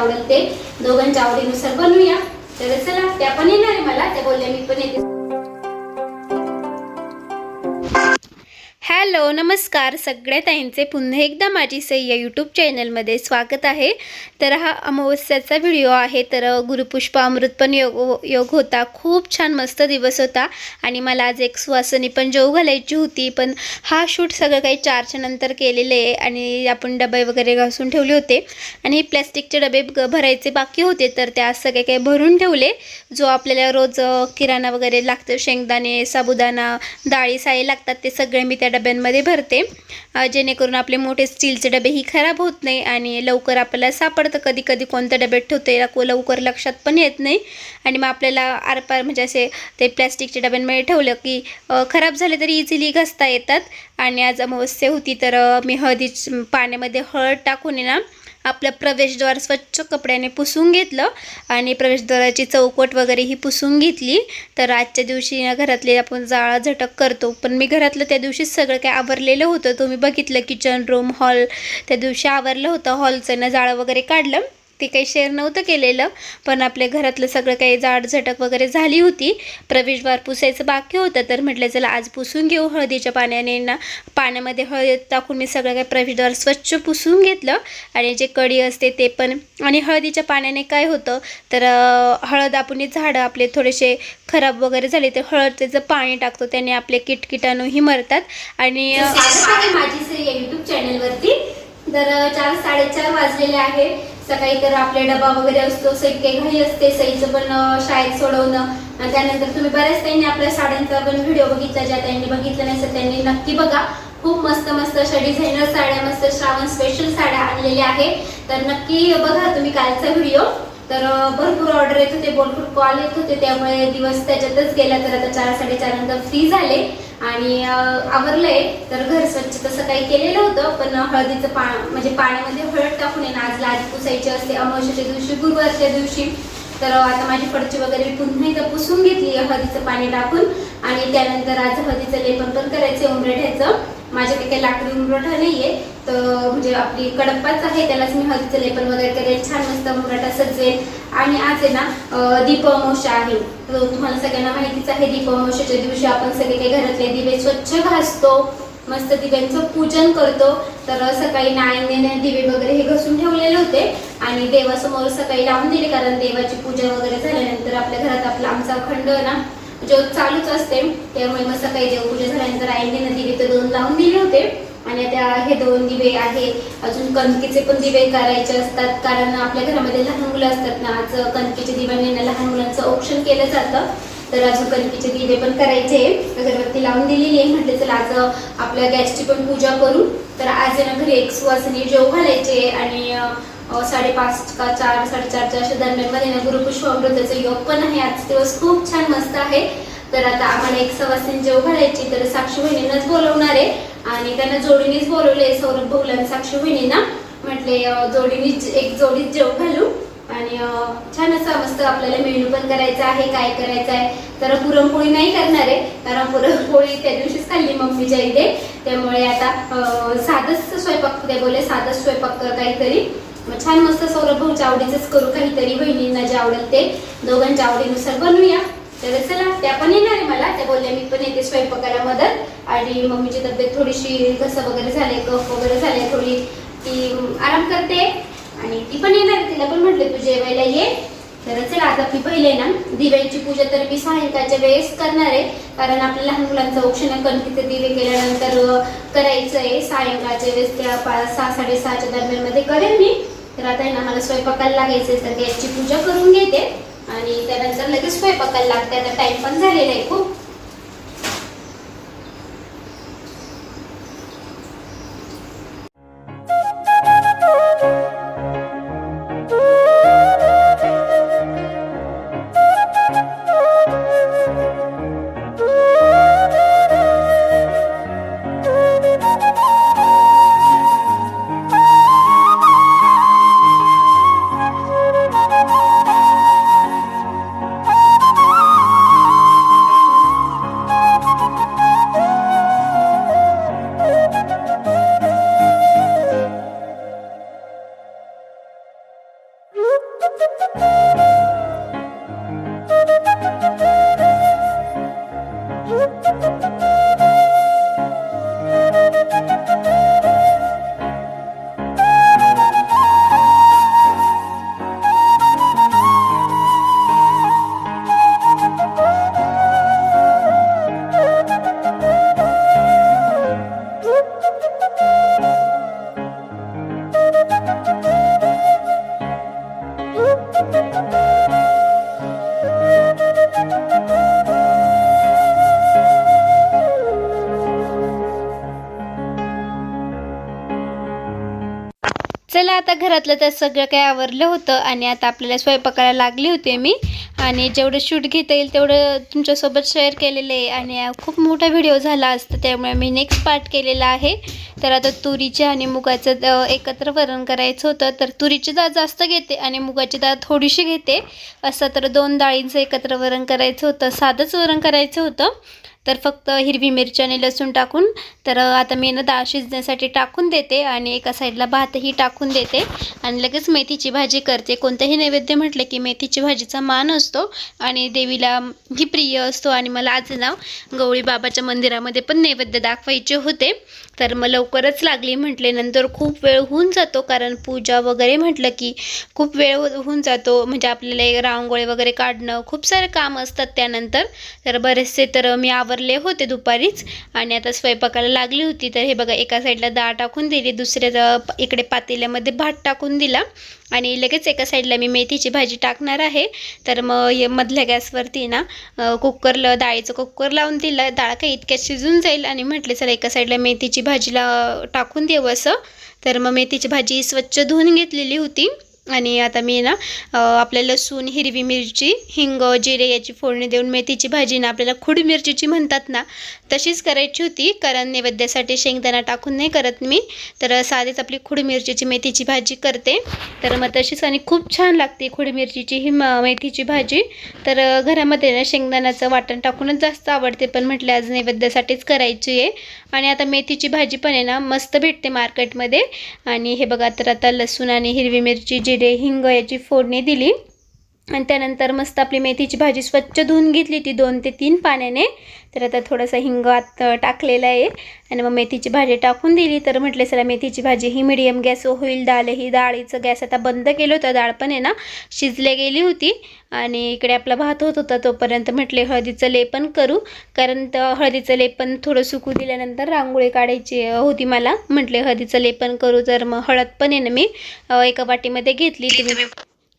आवडेल ते दोघांच्या आवडीनुसार बनवूया. तर चला त्या पण येणार आहे मला. त्या बोलल्या मी पण येते. हॅलो नमस्कार. सगळ्या ताईंचे पुन्हा एकदा माझी सई या यूट्यूब चॅनलमध्ये स्वागत आहे. तर हा अमावस्याचा व्हिडिओ आहे. तर गुरुपुष्प अमृत पण योग योग होता. खूप छान मस्त दिवस होता. आणि मला आज एक सुवासनी पण जेव घालायची होती. पण हा शूट सगळं काही चारच्या नंतर केलेले आहे आणि आपण डबे वगैरे घासून ठेवले होते. आणि प्लॅस्टिकचे डबे भरायचे बाकी होते. तर ते आज सगळे काही भरून ठेवले. जो आपल्याला रोज किराणा वगैरे लागतं शेंगदाणे साबुदाणा डाळी साई लागतात ते सगळे मी त्या डब्यांमध्ये भरते. जेणेकरून आपले मोठे स्टीलचे डबे ही खराब होत नाही आणि लवकर आपल्याला सापडतं. कधी कधी कोणत्या डब्यात ठेवते याला लवकर लक्षात पण येत नाही. आणि मग आपल्याला आरपार म्हणजे असे ते प्लॅस्टिकच्या डब्यांमध्ये ठेवलं की खराब झाले तरी इझिली घसता येतात. आणि आज अमावस्या होती तर मी हळदी पाण्यामध्ये हळद टाकून ना आपलं प्रवेशद्वार स्वच्छ कपड्याने पुसून घेतलं आणि प्रवेशद्वाराची चौकट वगैरे ही पुसून घेतली. तर आजच्या दिवशी ना घरातले आपण जाळा झटक करतो पण मी घरातलं त्या दिवशीच सगळं काय आवरलेलं होतं. तुम्ही बघितलं किचन रूम हॉल त्या दिवशी आवरलं होतं. हॉलचं ना जाळं वगैरे काढलं. ते काही शेअर नव्हतं केलेलं पण आपल्या घरातलं सगळं काही जाडझटक वगैरे झाली होती. प्रवेशद्वार पुसायचं बाकी होतं तर म्हटलं चला आज पुसून घेऊ हळदीच्या पाण्याने. ना पाण्यामध्ये हळद टाकून मी सगळं काही प्रवेशद्वार स्वच्छ पुसून घेतलं. आणि जे कडी असते ते पण आणि हळदीच्या पाण्याने काय होतं तर हळद आपण झाडं आपले थोडेसे खराब वगैरे झाले तर हळद त्याचं पाणी टाकतो त्याने आपले किटकिटाणूही मरतात. आणि माझी श्री यूट्यूब चॅनलवरती तर चार साडेचार वाजलेले आहे. सकाळी तर आपले डबा वगैरे असतो सई काही घाई असते सईचं पण शाळेत सोडवणं. त्यानंतर तुम्ही बऱ्याच त्यांनी आपल्या साड्यांचा पण व्हिडिओ बघितला ज्या त्यांनी बघितलं नसेल त्यांनी नक्की बघा. खूप मस्त मस्त अशा डिझायनर साड्या मस्त श्रावण स्पेशल साड्या आणलेल्या आहे तर नक्की बघा तुम्ही कालचा व्हिडिओ तर भरपूर ऑर्डर येत होते भरपूर कॉल येत होते त्यामुळे दिवस त्याच्यातच गेला तर आता चार साडेचार नंतर फ्री झाले. आणि आवरलंय. तर घर स्वच्छ तसं काही केलेलं होतं पण हळदीचं पा म्हणजे पाण्यामध्ये हळद टाकून आहे ना आज लादी पुसायची असते. अमावश्याच्या दिवशी गुरुवारच्या दिवशी. तर आता माझी फडची वगैरे पुन्हा एकदा पुसून घेतली हळदीचं पाणी टाकून. आणि त्यानंतर आज हळदीचं लेपन पण करायचं उमरठ्याचं. माझ्याकडे काही लाकडी उमरठा नाहीये. तर म्हणजे आपली कडप्पाच आहे त्यालाच मी हळदीचं लेपन वगैरे करेल छान मस्त उमरठा सजवेल आणि आज आहे ना अं, आहे. तर तुम्हाला सगळ्यांना माहितीच आहे दीप दिवशी आपण सगळे काही घरातले दिवे स्वच्छ घासतो. मस्त दिव्यांचं पूजन करतो. तर सकाळी नाईने दिवे वगैरे हे घसून ठेवलेले होते. आणि देवासमोर सकाळी लावून दिले कारण देवाची पूजा वगैरे झाल्यानंतर आपल्या घरात आपला आमचा खंड ना ज्योत चालूच असते त्यामुळे मग सकाळी देवपूजा झाल्यानंतर आईने दिवे तर दोन लावून दिले होते. आणि आता हे दोन दिवे आहे अजून कणकीचे पण दिवे करायचे असतात कारण आपल्या घरामध्ये लहान मुलं असतात ना आज कणकीच्या दिव्याने ना लहान मुलांचं औक्षण केलं जातं. तर अजून कणकीचे दिवे पण करायचे अगरबत्ती लावून दिलेली आहे. म्हटलं चला आज आपल्या गॅसची पण पूजा करू. तर आज ना घरी एक सुवासनी जेव घालायचे आणि साडेपाच का चार साडेचारच्या अशा दरम्यानमध्ये ना गुरुपुष्प अमृताचं योग पण आहे. आज दिवस खूप छान मस्त आहे. तर आता आम्हाला एक सवासिनी जेव घालायची तर साक्षी बहिणींनाच बोलवणार आहे. आणि त्यांना जोडीनेच बोलवले सौरभ भाऊला आणि साक्षी बहिणींना म्हटले जोडीनीच एक जोडीत जेव घालू. आणि छान असं मस्त आपल्याला मेनू पण करायचा आहे काय करायचं आहे. तर पुरणपोळी नाही करणार आहे. कारण पुरणपोळी त्या दिवशीच खाल्ली मम्मीच्या इथे त्यामुळे आता साधंच स्वयंपाक ते बोले साधंच स्वयंपाक कर काहीतरी. मग छान मस्त सौरभ भाऊच्या आवडीचंच करू काहीतरी बहिणींना जे आवडेल ते. दोघांच्या आवडीनुसार बनवूया. तर चला त्या पण येणार आहे मला. त्या बोलल्या मी पण येते स्वयंपाकाला मदत. आणि मम्मीची तब्येत थोडीशी घसा वगैरे झाले कफ वगैरे झाले थोडी. ती आराम करते. आणि ती पण येणार आहे. तिला पण म्हटले तू जेवायला ये. तर चला आता मी पहिले ना दिव्यांची पूजा तर मी सायंकाळच्या वेळेस करणार आहे. कारण आपल्या लहान मुलांचं औक्षण कणकीचे दिवे केल्यानंतर करायचं आहे सायंकाळच्या वेळेस त्या पाच सहा साडेसहाच्या दरम्यानमध्ये करेन मी. तर आता आहे ना मला स्वयंपाकाला लागायचं आहे तर गॅसची पूजा करून घेते. आणि त्यानंतर लगेच स्वयंपाकाला लागते. आता टाईम पण झालेला आहे खूप. चला आता घरातलं तर सगळं काही आवरलं होतं आणि आता आपल्याला स्वयंपाकाला लागली होते मी. आणि जेवढं शूट घेता येईल तेवढं तुमच्यासोबत शेअर केलेलं आहे. आणि खूप मोठा व्हिडिओ झाला असतं त्यामुळे मी नेक्स्ट पार्ट केलेला आहे. तर आता तुरीचे आणि मुगाचं एकत्र वरण करायचं होतं. तर तुरीची डाळ जास्त घेते आणि मुगाची डाळ थोडीशी घेते. असं तर दोन डाळींचं एकत्र वरण करायचं होतं साधंच वरण करायचं होतं. तर फक्त हिरवी मिरची आणि लसूण टाकून तर आता मी ना डाळ शिजण्यासाठी टाकून देते आणि एका साईडला भातही टाकून देते. आणि लगेच मेथीची भाजी करते. कोणतंही नैवेद्य म्हटलं की मेथीची भाजीचा मान असतो आणि देवीला ही प्रिय असतो. आणि मला आज नाव गवळी बाबाच्या मंदिरामध्ये पण नैवेद्य दाखवायचे होते. तर मग लवकरच लागली म्हटले. नंतर खूप वेळ होऊन जातो कारण पूजा वगैरे म्हटलं की खूप वेळ होऊन जातो. म्हणजे आपल्याला रांगोळी वगैरे काढणं खूप सारे काम असतात त्यानंतर. तर बरेचसे तर मी आवरले होते दुपारीच आणि आता स्वयंपाकाला लागली होती. तर हे बघा एका साईडला डाळ टाकून दिली दुसऱ्या इकडे पातेल्यामध्ये भात टाकून दिला आणि लगेच एका साईडला मी मेथीची भाजी टाकणार आहे. तर मग हे मधल्या गॅसवरती ना कुकरला डाळीचं कुकर लावून दिलं. डाळ काही इतक्या शिजून जाईल आणि म्हटले चला एका साईडला मेथीची भाजीला टाकून देऊ असं. तर मग मेथीची भाजी स्वच्छ धुवून घेतलेली होती. आणि आता मी ना आपल्या लसूण हिरवी मिरची हिंग जिरे याची फोडणी देऊन मेथीची भाजी ना आपल्याला खुड मिरचीची म्हणतात ना तशीच करायची होती. कारण नैवेद्यासाठी शेंगदाणा टाकून नाही करत मी. तर साधीच आपली खुड मिरचीची मेथीची भाजी करते. तर मग तशीच आणि खूप छान लागते खुड मिरचीची ही म- मेथीची भाजी. तर घरामध्ये ना शेंगदाण्याचं वाटण टाकूनच जास्त आवडते. पण म्हटलं आज नैवेद्यासाठीच करायची आहे. आणि आता मेथीची भाजी पण आहे ना मस्त भेटते मार्केटमध्ये आणि हे बघा तर आता लसूण आणि हिरवी मिरची जिरे हिंग याची फोडणी दिली आणि त्यानंतर मस्त आपली मेथीची भाजी स्वच्छ धुवून घेतली ती दोन ते तीन पाण्याने. तर आता थोडासा हिंग आत टाकलेला आहे. आणि मग मेथीची भाजी टाकून दिली. तर म्हटले चला मेथीची भाजी ही मिडियम गॅस होईल. डाळ ही डाळीचं गॅस आता बंद केलं होतं. डाळ पण आहे ना शिजले गेली होती. आणि इकडे आपला भात होत होता तोपर्यंत म्हटले हळदीचं लेपन करू. कारण तर हळदीचं लेपन थोडं सुकू दिल्यानंतर रांगोळी काढायची होती मला. म्हटले हळदीचं लेपन करू. तर मग हळद पण आहे ना मी एका वाटीमध्ये घेतली तुम्ही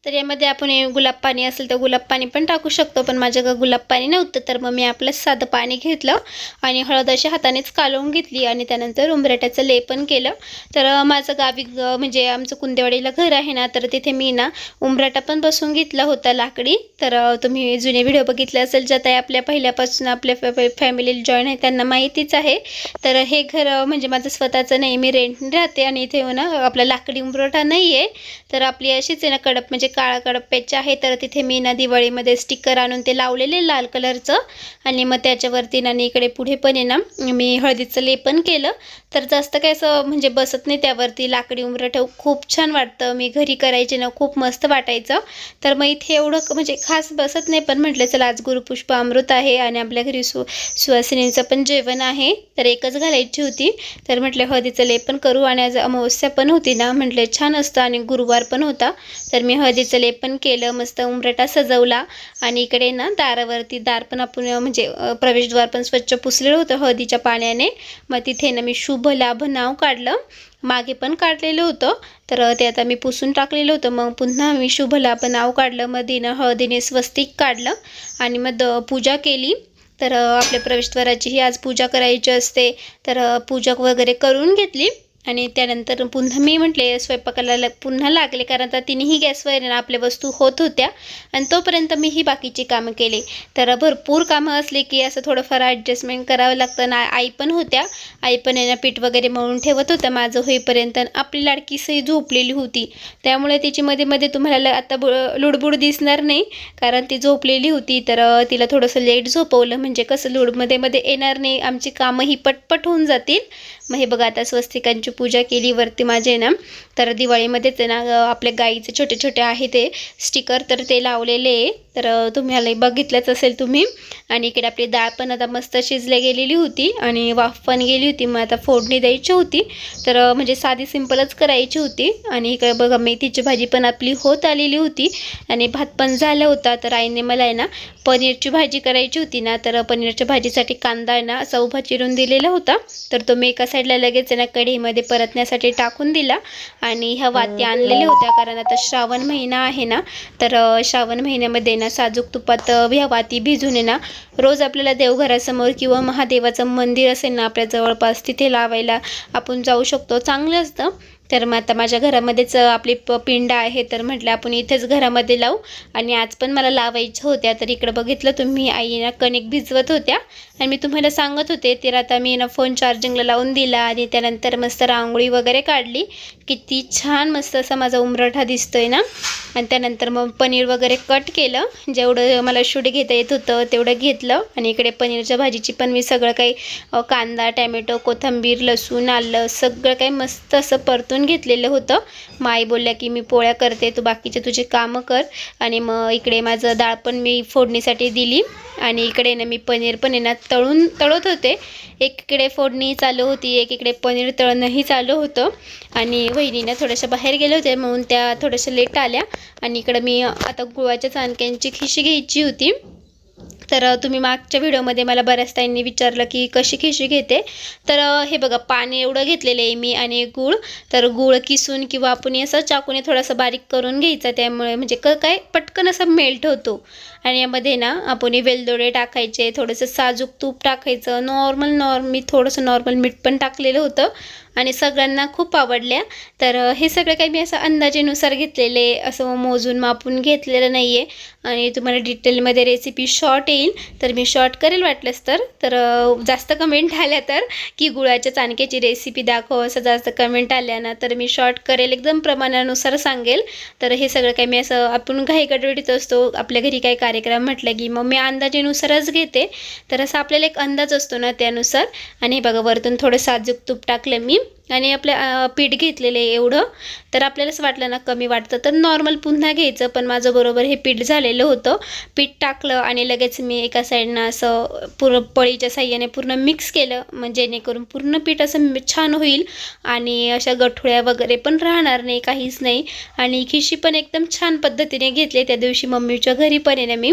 तर यामध्ये आपण हे गुलाब पाणी असेल तर गुलाब पाणी पण टाकू शकतो पण माझ्याकडं गुलाब पाणी नव्हतं तर मग मी आपलं साधं पाणी घेतलं आणि हळद अशी हातानेच कालवून घेतली आणि त्यानंतर उंबरट्याचं लेपन केलं. तर माझं गावी ग- म्हणजे आमचं कुंदेवाडीला घर आहे ना तर तिथे मी ना उंबराटा पण बसवून घेतला होता लाकडी. तर तुम्ही जुने व्हिडिओ बघितले असेल ज्या ताई आपल्या पहिल्यापासून आपल्या फॅमिलीला जॉईन आहे त्यांना माहितीच आहे. तर हे घर म्हणजे माझं स्वतःचं नाही मी रेंटने राहते आणि इथे ना आपला लाकडी उंबरठा नाही आहे तर आपली अशीच आहे ना कडप म्हणजे काळा कडप्याची आहे तर तिथे मी ना दिवाळीमध्ये स्टिकर आणून ते लावलेले लाल कलरचं. आणि मग त्याच्यावरती ना इकडे पुढे पण आहे ना मी हळदीचं लेपन केलं. तर जास्त काय असं म्हणजे बसत नाही त्यावरती लाकडी उंबरठं खूप छान वाटतं. मी घरी करायचे ना खूप मस्त वाटायचं. तर मग इथे एवढं म्हणजे खास बसत नाही पण म्हटलं चला आज गुरुपुष्प अमृत आहे आणि आपल्या घरी सु सुवासिनीचं पण जेवण आहे. तर एकच घालायची होती. तर म्हटलं हळदीचं लेपन करू आणि आज अमावस्या पण होती ना म्हटलं छान असतं आणि गुरुवार पण होता. तर मी हळदी हळदीचं लेपन केलं मस्त उंबरटा सजवला. आणि इकडे ना दारावरती दार पण आपण म्हणजे प्रवेशद्वार पण स्वच्छ पुसलेलं होतं हळदीच्या पाण्याने. मग तिथे ना मी शुभ लाभ नाव काढलं. मागे पण काढलेलं होतं. तर ते आता मी पुसून टाकलेलं होतं. मग पुन्हा मी शुभ लाभ नाव काढलं. मग दिनं हळदीने स्वस्तिक काढलं. आणि मग पूजा केली. तर आपल्या प्रवेशद्वाराची ही आज पूजा करायची असते. तर पूजा वगैरे करून घेतली. आणि त्यानंतर पुन्हा मी म्हटले स्वयंपाकाला ला- पुन्हा लागले कारण आता तिन्ही गॅसवर ना आपल्या वस्तू होत होत्या आणि तोपर्यंत मी ही बाकीची कामं केली. तर भरपूर कामं असले की असं थोडंफार ॲडजस्टमेंट करावं लागतं. ना आई पण होत्या. आई पण यांना पीठ वगैरे मळून ठेवत होतं माझं होईपर्यंत आपली लाडकी सई झोपलेली होती. त्यामुळे तिची मध्ये मध्ये तुम्हाला ल- आता बु लुडबुड दिसणार नाही कारण ती झोपलेली होती. तर तिला थोडंसं लेट झोपवलं. म्हणजे कसं लुडमध्ये मध्ये येणार नाही. आमची कामं ही पटपट होऊन जातील. मग हे बघा आता स्वस्तिकांची पूजा केली वरती माझे ना तर दिवाळीमध्येच आहे ना आपल्या गाईचे छोटे छोटे आहे ते स्टिकर तर ते लावलेले आहे. तर तुम्हाला बघितलंच असेल तुम्ही. आणि इकडे आपली डाळ पण आता मस्त शिजल्या गेलेली होती आणि वाफ पण गेली होती. मग आता फोडणी द्यायची होती. तर म्हणजे साधी सिंपलच करायची होती. आणि इकडे बघा मेथीची भाजी पण आपली होत आलेली होती. आणि भात पण झाला होता. तर आईने मला आहे ना पनीरची भाजी करायची होती ना तर पनीरच्या भाजीसाठी कांदा आहे ना असा उभा चिरून दिलेला होता. तर तो मी एका साईडला लगेच आहे ना कढईमध्ये परतण्यासाठी टाकून दिला. आणि ह्या वाती आणलेल्या होत्या. कारण आता श्रावण महिना आहे ना तर श्रावण महिन्यामध्ये ना साजूक तुपात ह्या वाती भिजून आहे ना रोज आपल्याला देवघरासमोर किंवा महादेवाचं मंदिर असेल ना आपल्या जवळपास तिथे लावायला आपण जाऊ शकतो. चांगलं असतं. तर मग आता माझ्या घरामध्येच आपली प पिंड आहे तर म्हटलं आपण इथेच घरामध्ये लावू. आणि आज पण मला लावायच्या होत्या तर इकडं बघितलं तुम्ही आईना कणिक भिजवत होत्या. आणि मी तुम्हाला सांगत होते तर आता मी ना फोन चार्जिंगला लावून दिला आणि त्यानंतर मस्त रांगोळी वगैरे काढली. किती छान मस्त असा माझा उमरठा दिसतोय ना. आणि त्यानंतर मग पनीर वगैरे कट केलं. जेवढं मला शूट घेता येत होतं तेवढं घेतलं. आणि इकडे पनीरच्या भाजीची पण मी सगळं काही कांदा टॅमॅटो कोथिंबीर लसूण आलं सगळं काही मस्त असं परतून घेतलेलं होतं. माई बोलल्या की मी पोळ्या करते तू बाकीचे तुझे कामं कर. आणि मग इकडे माझं डाळ पण मी फोडणीसाठी दिली. आणि इकडे ना मी पनीर पण आहे ना तळून तळत होते. एकीकडे फोडणी चालू होती एकीकडे पनीर तळणंही चालू होतं. आणि वहिनीनं थोड्याशा बाहेर गेले होते म्हणून त्या थोड्याशा लेट आल्या. आणि इकडं मी आता गुळाच्या चाणक्यांची खिशी घ्यायची होती. तर तुम्ही मागच्या व्हिडिओमध्ये मला बऱ्याच ताईंनी विचारलं की कशी खिशी घेते? तर हे बघा पाणी एवढं घेतलेलं आहे मी आणि गूळ. तर गूळ किसून किंवा आपण असं चाकूने थोडासा बारीक करून घ्यायचा त्यामुळे म्हणजे क काय पटकन असं मेल्ट होतो. आणि यामध्ये ना आपण हे वेलदोडे टाकायचे थोडंसं साजूक तूप टाकायचं नॉर्मल नॉर्म मी थोडंसं नॉर्मल मीठ पण टाकलेलं होतं. आणि सगळ्यांना खूप आवडल्या. तर हे सगळं काही मी असं अंदाजेनुसार घेतलेले असं मोजून मापून घेतलेलं नाही आहे आणि तुम्हाला डिटेलमध्ये रेसिपी शॉर्ट येईल. तर मी शॉर्ट करेल वाटलंच तर. तर जास्त कमेंट आल्या तर की गुळाच्या चाणक्याची रेसिपी दाखव असं जास्त कमेंट आल्या ना तर मी शॉर्ट करेल. एकदम प्रमाणानुसार सांगेल. तर हे सगळं काही मी असं आपण घाई गडबडीत असतो. आपल्या घरी काय काय कार्यक्रम म्हटलं की मग मी अंदाजेनुसारच घेते. तर असं आपल्याला एक अंदाज असतो ना त्यानुसार. आणि बघा वरतून थोडं साजूक तूप टाकलं मी. आणि आपलं पीठ घेतलेलं आहे एवढं तर आपल्यालाच वाटलं ना कमी वाटतं. तर नॉर्मल पुन्हा घ्यायचं पण माझं बरोबर हे पीठ झालेलं होतं. पीठ टाकलं आणि लगेच मी एका साईडनं असं पूर्ण पळीच्या साह्याने पूर्ण मिक्स केलं. म्हणजे जेणेकरून पूर्ण पीठ असं छान होईल आणि अशा गठुळ्या वगैरे पण राहणार नाही काहीच नाही. आणि खिशी पण एकदम छान पद्धतीने घेतली. त्या दिवशी मम्मीच्या घरी पण आहे ना मी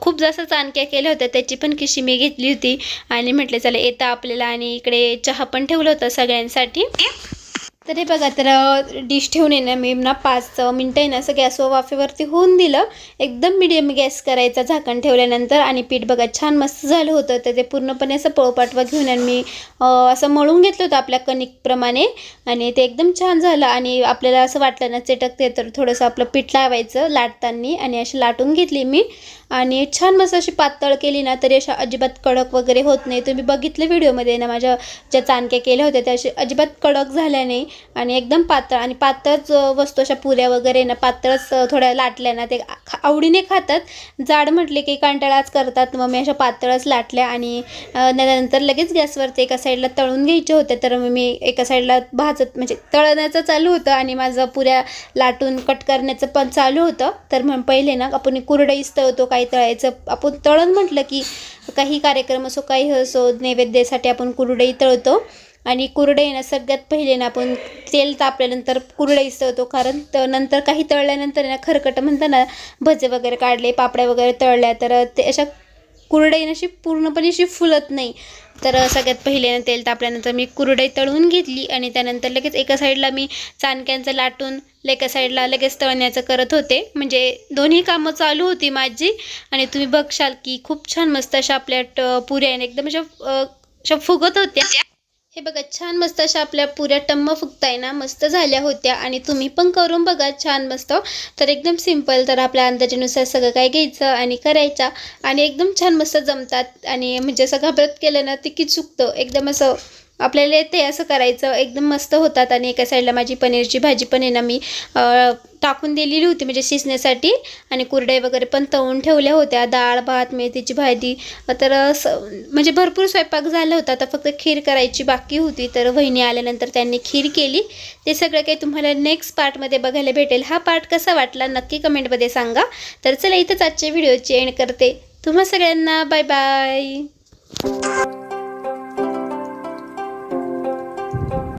खूप जास्त चाणक्या केल्या होत्या. त्याची पण खिशी मी घेतली होती. आणि म्हटलं चला येतं आपल्याला. आणि इकडे चहा पण ठेवलं होतं सगळ्यांसाठी. কাটিয়ে तर हे बघा तर डिश ठेवून आहे ना मी ना पाच मिनटं आहे ना असं गॅसवर वाफेवरती होऊन दिलं. एकदम मिडियम गॅस करायचा झाकण ठेवल्यानंतर. आणि पीठ बघा छान मस्त झालं होतं. तर ते पूर्णपणे असं पळपाटवा घेऊन आणि मी असं मळून घेतलं होतं आपल्या कणिकप्रमाणे. आणि ते एकदम छान झालं. आणि आपल्याला असं वाटलं ना चटकते तर थोडंसं आपलं पीठ लावायचं लाटताना. आणि अशी लाटून घेतली मी. आणि छान मस्त अशी पातळ केली ना तरी अशा अजिबात कडक वगैरे होत नाही. तुम्ही बघितलं व्हिडिओमध्ये ना माझ्या ज्या चाणक्या केल्या होत्या त्या अशी अजिबात कडक झाल्या नाही. आणि एकदम पातळ. आणि पातळच वस्तू अशा पुऱ्या वगैरे ना पातळच थोड्या लाटल्या ना ते खा- आवडीने खातात. जाड म्हटले की कंटाळाच करतात मग मी अशा पातळच लाटल्या आणि त्यानंतर लगेच गॅसवरती एका साईडला तळून घ्यायच्या होत्या तर मग मी एका साईडला भाजत म्हणजे तळण्याचं चालू होतं आणि माझं पुऱ्या लाटून कट करण्याचं पण चालू होतं. तर मग पहिले ना आपण कुरडईच तळतो काही तळायचं. आपण तळण म्हटलं की काही कार्यक्रम असो काही असो नैवेद्यासाठी आपण कुरडई तळतो. आणि कुरडई ना सगळ्यात पहिले ना आपण तेल तापल्यानंतर कुरडई तळतो. कारण त नंतर काही तळल्यानंतर ना खरकट म्हणतात ना भजे वगैरे काढले पापड्या वगैरे तळल्या तर ते अशा कुरडई अशी पूर्णपणे अशी फुलत नाही. तर सगळ्यात पहिले तेल तापल्यानंतर मी कुरडई तळून घेतली आणि त्यानंतर लगेच एका साईडला मी चाणक्यांचं लाटून एका साईडला लगेच तळण्याचं करत होते. म्हणजे दोन्ही कामं चालू होती माझी. आणि तुम्ही बघशाल की खूप छान मस्त अशा आपल्या ट- पुऱ्या एकदम अशा अशा फुगत होत्या. हे बघा छान मस्त अशा आपल्या पुऱ्या टम्म फुगताय ना मस्त झाल्या होत्या आणि तुम्ही पण करून बघा छान मस्त. तर एकदम सिंपल तर आपल्या अंदाजानुसार सगळं काय घ्यायचं आणि करायचं. आणि एकदम छान मस्त जमतात आणि म्हणजे असं घाबरत केलं ना ते की चुकतं एकदम असं आपल्याला येते असं करायचं. एकदम मस्त होतात. आणि एका साईडला माझी पनीरची भाजी पण आहे ना मी टाकून दिलेली होती म्हणजे शिजण्यासाठी. आणि कुरडे वगैरे पण तळून ठेवल्या होत्या. डाळ भात मेथीची भाजी. तर स म्हणजे भरपूर स्वयंपाक झाला होता. आता फक्त खीर करायची बाकी होती. तर वहिनी आल्यानंतर त्यांनी खीर केली. ते सगळं काही तुम्हाला नेक्स्ट पार्टमध्ये बघायला भेटेल. हा पार्ट कसा वाटला नक्की कमेंटमध्ये सांगा. तर चला इथंच आजच्या व्हिडिओची एंड करते. तुम्हा सगळ्यांना बाय बाय